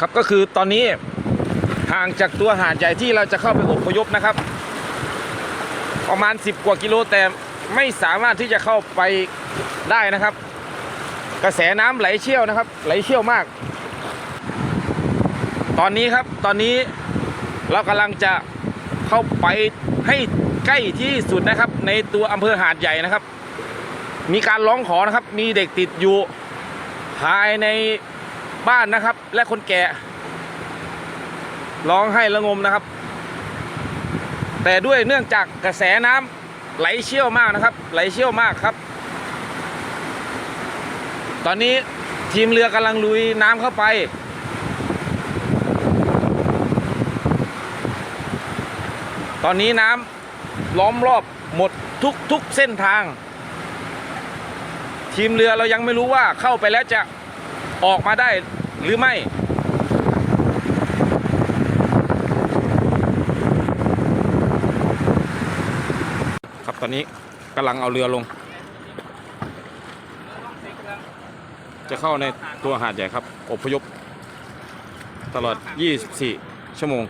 ครับก็คือตอนนี้ห่างจากตัวหาดใหญ่ที่เราจะเข้าไปอพยพนะครับ ประมาณ 10 กว่ากิโลแต่ไม่สามารถที่จะเข้าไปได้นะครับ กระแสน้ำไหลเชี่ยวนะครับ ไหลเชี่ยวมาก ตอนนี้ครับตอนนี้เรากำลังจะเข้าไปให้ใกล้ที่สุดนะครับ ในตัวอำเภอหาดใหญ่นะครับ มีการร้องขอนะครับ มีเด็กติดอยู่ภายใน บ้านนะครับ และคนแก่ร้องให้ระงมนะครับ แต่ด้วยเนื่องจากกระแสน้ำไหลเชี่ยวมากนะครับ ไหลเชี่ยวมากครับ ตอนนี้ทีมเรือกำลังลุยน้ำเข้าไป ตอนนี้น้ำล้อมรอบหมดทุกทุกเส้นทาง ทีมเรือเรายังไม่รู้ว่าเข้าไปแล้วจะออกมาได้ หรือไม่ครับตอนนี้กำลังเอาเรือลง จะเข้าในตัวหาดใหญ่ครับ อพยพ ตลอด 24 ชั่วโมง